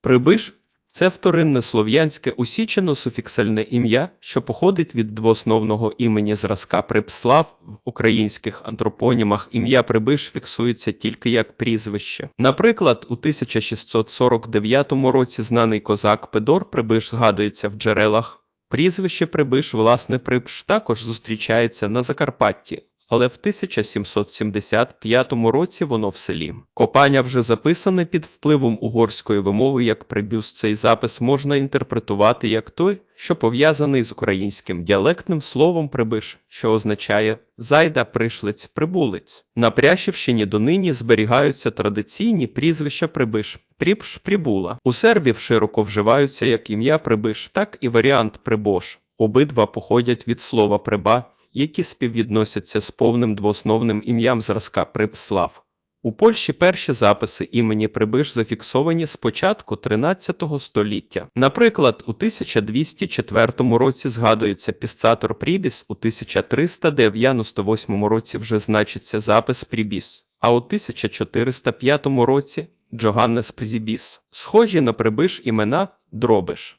Прибиш це вторинне слов'янське усічено-суфіксальне ім'я, що походить від двоосновного імені зразка Припслав. В українських антропонімах ім'я Прибиш фіксується тільки як прізвище. Наприклад, у 1649 році знаний козак Педор Прибиш згадується в джерелах. Прізвище Прибиш, власне, Прибш також зустрічається на Закарпатті, але в 1775 році воно в селі. Копання вже записане під впливом угорської вимови як прибюс. Цей запис можна інтерпретувати як той, що пов'язаний з українським діалектним словом прибиш, що означає зайда, пришлиць, прибулець. На Прящівщині донині зберігаються традиційні прізвища прибиш, пріпш, прибула. У сербів широко вживаються як ім'я прибиш, так і варіант прибош. Обидва походять від слова приба, які співвідносяться з повним двоосновним ім'ям зразка Припслав. У Польщі перші записи імені Прибиш зафіксовані з початку 13 століття. Наприклад, у 1204 році згадується пісцатор Прібіс, у 1398 році вже значиться запис Прібіс, а у 1405 році Джоганнес Призібіс. Схожі на Прибиш імена Дробиш.